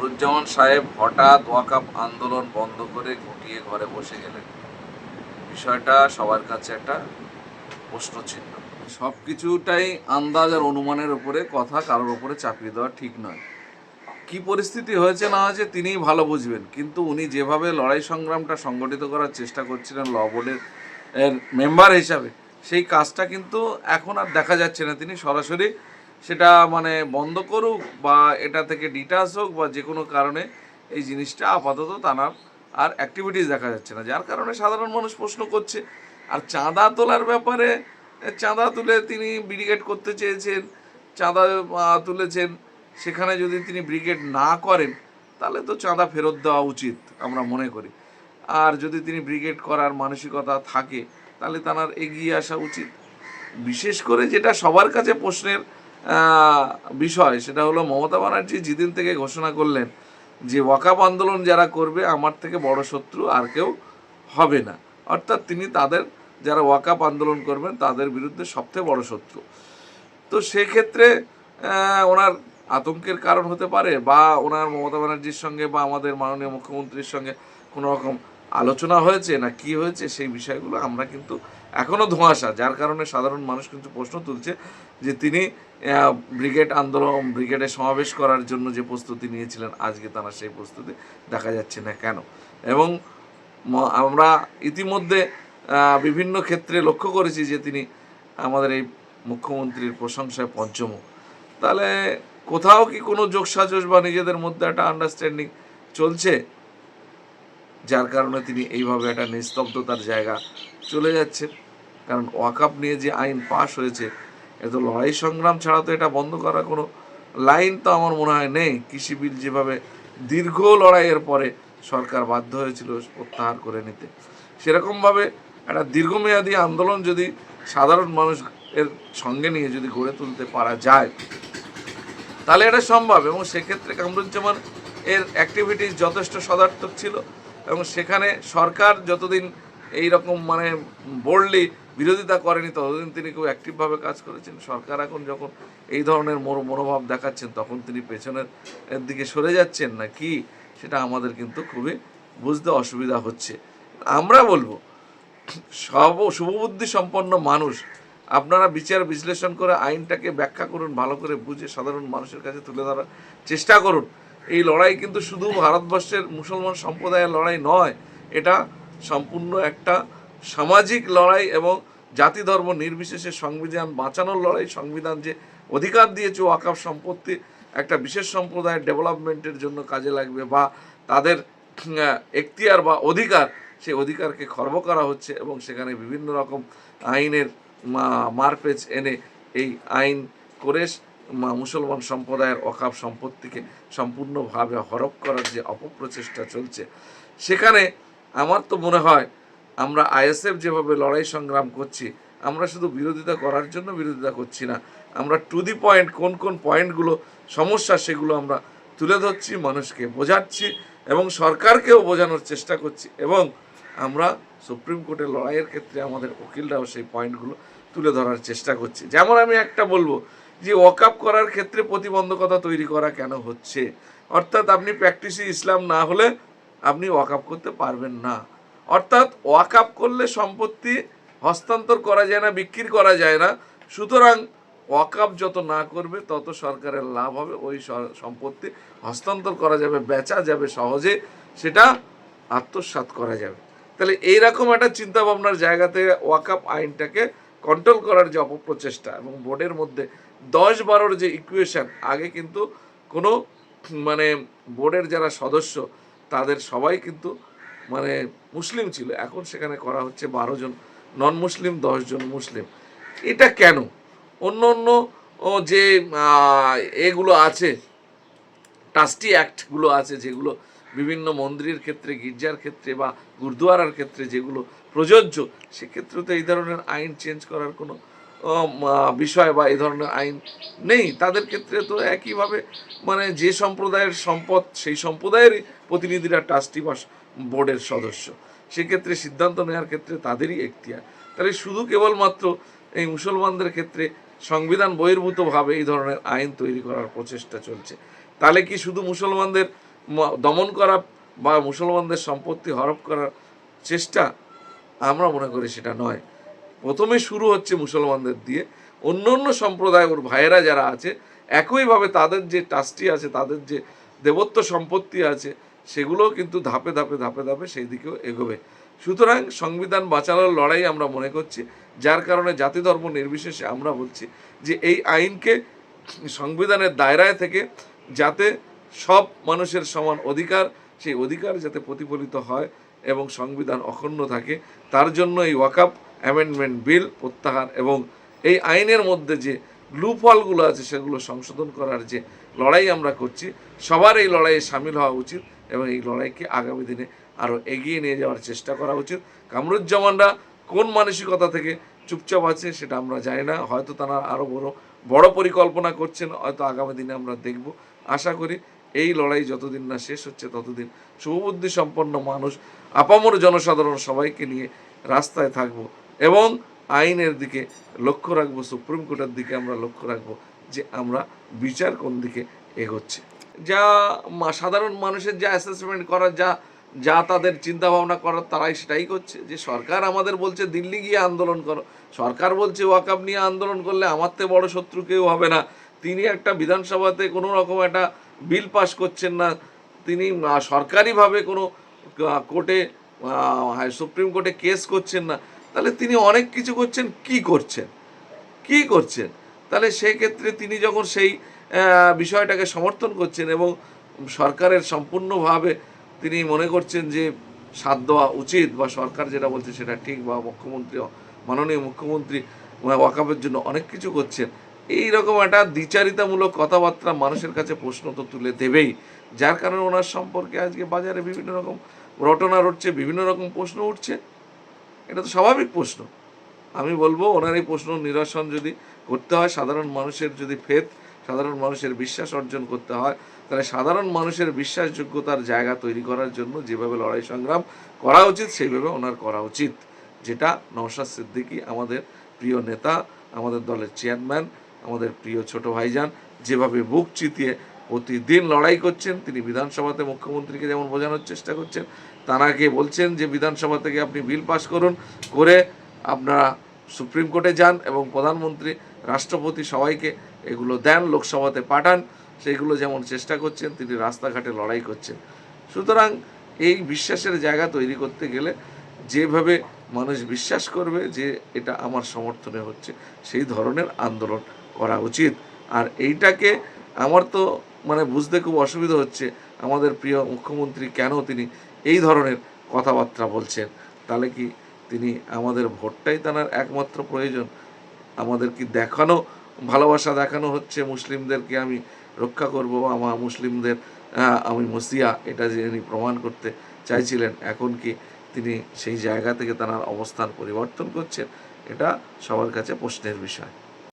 কামরুজ্জামান সাহেব হঠাৎ ওয়াকাপ আন্দোলন বন্ধ করে গুটিয়ে ঘরে বসে গেলেন। বিষয়টা সবার কাছে একটা প্রশ্ন চিহ্ন সব কিছুটাই আন্দাজ আর অনুমানের উপরে, কথা কারোর উপরে চাপিয়ে দেওয়া ঠিক নয়। কি পরিস্থিতি হয়েছে না হয়েছে তিনিই ভালো বুঝবেন, কিন্তু উনি যেভাবে লড়াই সংগ্রামটা সংগঠিত করার চেষ্টা করছিলেন ল বোর্ডের এর মেম্বার হিসাবে, সেই কাজটা কিন্তু এখন আর দেখা যাচ্ছে না। তিনি সরাসরি সেটা মানে বন্ধ করুক বা এটা থেকে ডিটাস হোক বা যে কোনো কারণে এই জিনিসটা আপাতত তানার আর অ্যাক্টিভিটিস দেখা যাচ্ছে না। যার কারণে সাধারণ মানুষ প্রশ্ন করছে, আর চাঁদা তোলার ব্যাপারে, চাঁদা তুলে তিনি ব্রিগেড করতে চেয়েছেন, চাঁদা তুলেছেন, সেখানে যদি তিনি ব্রিগেড না করেন, তাহলে তো চাঁদা ফেরত দেওয়া উচিত আমরা মনে করি। আর যদি তিনি ব্রিগেড করার মানসিকতা থাকে, তাহলে তার এগিয়ে আসা উচিত। বিশেষ করে যেটা সবার কাছে প্রশ্নের বিষয়, সেটা হলো মমতা ব্যানার্জি যেদিন থেকে ঘোষণা করলেন যে ওয়াকাপ আন্দোলন যারা করবে, আমার থেকে বড় শত্রু আর কেউ হবে না। অর্থাৎ তিনি তাদের, যারা ওয়াকাপ আন্দোলন করবেন, তাদের বিরুদ্ধে সবথেকে বড় শত্রু। তো সেক্ষেত্রে ওনার আতঙ্কের কারণ হতে পারে বা ওনার মমতা ব্যানার্জির সঙ্গে বা আমাদের মাননীয় মুখ্যমন্ত্রীর সঙ্গে কোনো রকম আলোচনা হয়েছে না কি হয়েছে সেই বিষয়গুলো আমরা কিন্তু এখনও ধোঁয়াশা, যার কারণে সাধারণ মানুষ কিন্তু প্রশ্ন তুলছে যে তিনি ব্রিগেড আন্দোলন ব্রিগেডে সমাবেশ করার জন্য যে প্রস্তুতি নিয়েছিলেন, আজকে তারা সেই প্রস্তুতি দেখা যাচ্ছে না কেন? এবং আমরা ইতিমধ্যে বিভিন্ন ক্ষেত্রে লক্ষ্য করেছি যে তিনি আমাদের এই মুখ্যমন্ত্রীর প্রশংসায় পঞ্চমুখ তাহলে কোথাও কি কোনো যোগসাজশ বা নিজেদের মধ্যে একটা আন্ডারস্ট্যান্ডিং চলছে? যার কারণে তিনি এইভাবে একটা নিস্তব্ধতার জায়গা চলে যাচ্ছেন। কারণ ওয়াকাপ নিয়ে যে আইন পাশ হয়েছে, এ তো লড়াই সংগ্রাম ছাড়া তো এটা বন্ধ করার কোনো লাইন তো আমার মনে হয় নেই। কৃষি বিল যেভাবে দীর্ঘ লড়াইয়ের পরে সরকার বাধ্য হয়েছিল প্রত্যাহার করে নিতে। সেরকমভাবে একটা দীর্ঘমেয়াদী আন্দোলন যদি সাধারণ মানুষ এর সঙ্গে নিয়ে যদি গড়ে তুলতে পারা যায়, তাহলে এটা সম্ভব এবং সেক্ষেত্রে কামরুজ্জামান এর অ্যাক্টিভিটিস যথেষ্ট সদার্থক ছিল। এবং সেখানে সরকার যতদিন এই রকম মানে বোল্ডলি বিরোধিতা করেনি, ততদিন তিনি খুব অ্যাক্টিভভাবে কাজ করেছেন। সরকার এখন যখন এই ধরনের মনো- মনোভাব দেখাচ্ছেন, তখন তিনি পেছনের দিকে সরে যাচ্ছেন না কি? সেটা আমাদের কিন্তু খুবই বুঝতে অসুবিধা হচ্ছে। আমরা বলব, সব শুভবুদ্ধি সম্পন্ন মানুষ, আপনারা বিচার বিশ্লেষণ করে আইনটাকে ব্যাখ্যা করুন, ভালো করে বুঝে সাধারণ মানুষের কাছে তুলে ধরার চেষ্টা করুন। এই লড়াই কিন্তু শুধু ভারতবর্ষের মুসলমান সম্প্রদায়ের লড়াই নয়, এটা সম্পূর্ণ একটা সামাজিক লড়াই এবং জাতি ধর্ম নির্বিশেষে সংবিধান বাঁচানোর লড়াই, সংবিধান যে অধিকার দিয়েছে ওয়াকাফ সম্পত্তি একটা বিশেষ সম্প্রদায়ের ডেভেলপমেন্টের জন্য কাজে লাগবে বা তাদের এখতিয়ার বা অধিকার, সেই অধিকারকে খর্ব করা হচ্ছে এবং সেখানে বিভিন্ন রকম আইনের মারপেচ এনে এই আইন করে মুসলমান সম্প্রদায়ের অকাপ সম্পত্তিকে সম্পূর্ণভাবে হরপ করার যে অপপ্রচেষ্টা চলছে, সেখানে আমার তো মনে হয় আমরা আইএসএফ যেভাবে লড়াই সংগ্রাম করছি, আমরা শুধু বিরোধিতা করার জন্য বিরোধিতা করছি না, আমরা টু দি পয়েন্ট কোন কোন পয়েন্টগুলো সমস্যা সেগুলো আমরা তুলে ধরছি, মানুষকে বোঝাচ্ছি এবং সরকারকেও বোঝানোর চেষ্টা করছি এবং আমরা সুপ্রিম কোর্টের লড়াইয়ের ক্ষেত্রে আমাদের উকিলরাও সেই পয়েন্টগুলো তুলে ধরার চেষ্টা করছি। যেমন আমি একটা বলব যে ওয়াকআপ করার ক্ষেত্রে প্রতিবন্ধকতা তৈরি করা কেন হচ্ছে? অর্থাৎ আপনি প্র্যাকটিসে ইসলাম না হলে আপনি ওয়াকআপ করতে পারবেন না। অর্থাৎ ওয়াকআপ করলে সম্পত্তি হস্তান্তর করা যায় না, বিক্রি করা যায় না। সুতরাং ওয়াকআপ যত না করবে, তত সরকারের লাভ হবে। ওই সম্পত্তি হস্তান্তর করা যাবে, বেচা যাবে সহজে। সেটা আত্মসাৎ করা যাবে। তাহলে এইরকম একটা চিন্তা ভাবনার জায়গা থেকে ওয়াকআপ আইনটাকে কন্ট্রোল করার যে অপপ্রচেষ্টা এবং বোর্ডের মধ্যে দশ বারোর যে ইকুয়েশন আগে কিন্তু কোনো মানে বোর্ডের যারা সদস্য, তাদের সবাই কিন্তু মানে মুসলিম ছিল। এখন সেখানে করা হচ্ছে বারো জন নন মুসলিম জন মুসলিম। এটা কেন? অন্য অন্য যে এগুলো আছে ট্রাস্টি অ্যাক্টগুলো আছে, যেগুলো বিভিন্ন মন্দিরের ক্ষেত্রে, গির্জার ক্ষেত্রে বা গুরুদুয়ারার ক্ষেত্রে যেগুলো প্রযোজ্য সেক্ষেত্রে তো এই ধরনের আইন চেঞ্জ করার কোনো বিষয় বা এই ধরনের আইন নেই। তাদের ক্ষেত্রে তো একইভাবে মানে যে সম্প্রদায়ের সম্পদ, সেই সম্প্রদায়েরই প্রতিনিধিরা ট্রাস্টি বা বোর্ডের সদস্য। সেক্ষেত্রে সিদ্ধান্ত নেওয়ার ক্ষেত্রে তাদেরই এখতিয়ার। তাহলে শুধু কেবলমাত্র এই মুসলমানদের ক্ষেত্রে সংবিধান বহির্ভূতভাবে এই ধরনের আইন তৈরি করার প্রচেষ্টা চলছে, তাহলে কি শুধু মুসলমানদের দমন করা বা মুসলমানদের সম্পত্তি হরপ করার চেষ্টা? আমরা মনে করি সেটা নয়। প্রথমে শুরু হচ্ছে মুসলমানদের দিয়ে। অন্য অন্য সম্প্রদায় ওর ভাইয়েরা যারা আছে, একইভাবে তাদের যে টাস্টি আছে, তাদের যে দেবত্ব সম্পত্তি আছে, সেগুলোও কিন্তু ধাপে ধাপে ধাপে ধাপে সেই দিকেও এগোবে। সুতরাং সংবিধান বাঁচানোর লড়াই আমরা মনে করছি, যার কারণে জাতি ধর্ম নির্বিশেষে আমরা বলছি যে এই আইনকে সংবিধানের দায়রায় থেকে যাতে সব মানুষের সমান অধিকার, সেই অধিকার যাতে প্রতিফলিত হয় এবং সংবিধান অখণ্ড থাকে, তার জন্য এই ওয়াকাপ অ্যামেন্ডমেন্ট বিল প্রত্যাহার এবং এই আইনের মধ্যে যে লুফলগুলো আছে সেগুলো সংশোধন করার যে লড়াই আমরা করছি, সবার এই লড়াইয়ে সামিল হওয়া উচিত এবং এই লড়াইকে আগামী দিনে আরও এগিয়ে নিয়ে যাওয়ার চেষ্টা করা উচিত। কামরুজ্জামানরা কোন মানসিকতা থেকে চুপচাপ আছে সেটা আমরা জানি না, হয়তো তারা আরও বড় বড় পরিকল্পনা করছেন, হয়তো আগামী দিনে আমরা দেখব। আশা করি এই লড়াই যতদিন না শেষ হচ্ছে ততদিন শুভবুদ্ধি সম্পন্ন মানুষ, আপামর জনসাধারণ সবাইকে নিয়ে রাস্তায় থাকব। এবং আইনের দিকে লক্ষ্য রাখব, সুপ্রিম কোর্টের দিকে আমরা লক্ষ্য রাখব যে আমরা বিচার কোন দিকে এগোচ্ছে। যা সাধারণ মানুষের যা অ্যাসেসমেন্ট করার যা যা তাদের চিন্তা ভাবনা করার, তারাই সেটাই করছে। যে সরকার আমাদের বলছে, দিল্লি গিয়ে আন্দোলন করো। সরকার বলছে ওয়াকাপ নিয়ে আন্দোলন করলে আমার থেকে বড় শত্রু কেউ হবে না। তিনি একটা বিধানসভাতে কোনো রকম একটা বিল পাস করছেন না। তিনি সরকারিভাবে কোনো কোর্টে সুপ্রিম কোর্টে কেস করছেন না। তাহলে তিনি অনেক কিছু করছেন, কি করছেন? কি করছেন? তাহলে সেই ক্ষেত্রে তিনি যখন সেই বিষয়টাকে সমর্থন করছেন এবং সরকারের সম্পূর্ণভাবে তিনি মনে করছেন যে সাথ দেওয়া উচিত বা সরকার যেটা বলছে সেটা ঠিক বা মুখ্যমন্ত্রী, মাননীয় মুখ্যমন্ত্রী ওয়াকাপের জন্য অনেক কিছু করছেন। এই রকম একটা দ্বিচারিতামূলক কথাবার্তা মানুষের কাছে প্রশ্ন তো তুলে দেবেই। যার কারণে ওনার সম্পর্কে আজকে বাজারে বিভিন্ন রকম রটনা রটছে, বিভিন্ন রকম প্রশ্ন উঠছে। এটা তো স্বাভাবিক প্রশ্ন। আমি বলব, ওনার এই প্রশ্ন নিরসন যদি করতে হয়, সাধারণ মানুষের যদি ফেদ সাধারণ মানুষের বিশ্বাস অর্জন করতে হয়, তাহলে সাধারণ মানুষের বিশ্বাসযোগ্যতার জায়গা তৈরি করার জন্য যেভাবে লড়াই সংগ্রাম করা উচিত, সেইভাবে ওনার করা উচিত। যেটা নওশাদ সিদ্দিকী, আমাদের প্রিয় নেতা, আমাদের দলের চেয়ারম্যান, আমাদের প্রিয় ছোট ভাইজান, যেভাবে বুক চিতিয়ে প্রতিদিন লড়াই করছেন, তিনি বিধানসভাতে মুখ্যমন্ত্রীকে যেমন বোঝানোর চেষ্টা করছেন তানাকে বলছেন যে বিধানসভা থেকে আপনি বিল পাস করুন, করে আপনারা সুপ্রিম কোর্টে যান এবং প্রধানমন্ত্রী, রাষ্ট্রপতি সবাইকে এগুলো দেন, লোকসভাতে পাঠান। সেগুলো যেমন চেষ্টা করছেন, তিনি রাস্তাঘাটে লড়াই করছেন। সুতরাং এই বিশ্বাসের জায়গা তৈরি করতে গেলে যেভাবে মানুষ বিশ্বাস করবে যে এটা আমার সমর্থনে হচ্ছে, সেই ধরনের আন্দোলন করা উচিত। আর এইটাকে আমার তো মানে বুঝতে খুব অসুবিধা হচ্ছে আমাদের প্রিয় মুখ্যমন্ত্রী কেন তিনি এই ধরনের কথাবার্তা বলছেন? তাহলে কি তিনি আমাদের ভোটটাই তার একমাত্র প্রয়োজন? আমাদের কি দেখানো, ভালোবাসা দেখানো হচ্ছে মুসলিমদেরকে আমি রক্ষা করব আমার মুসলিমদের আমি মসিয়া, এটা যে তিনি প্রমাণ করতে চাইছিলেন, এখন কি তিনি সেই জায়গা থেকে তার অবস্থান পরিবর্তন করছেন? এটা সবার কাছে প্রশ্নের বিষয়।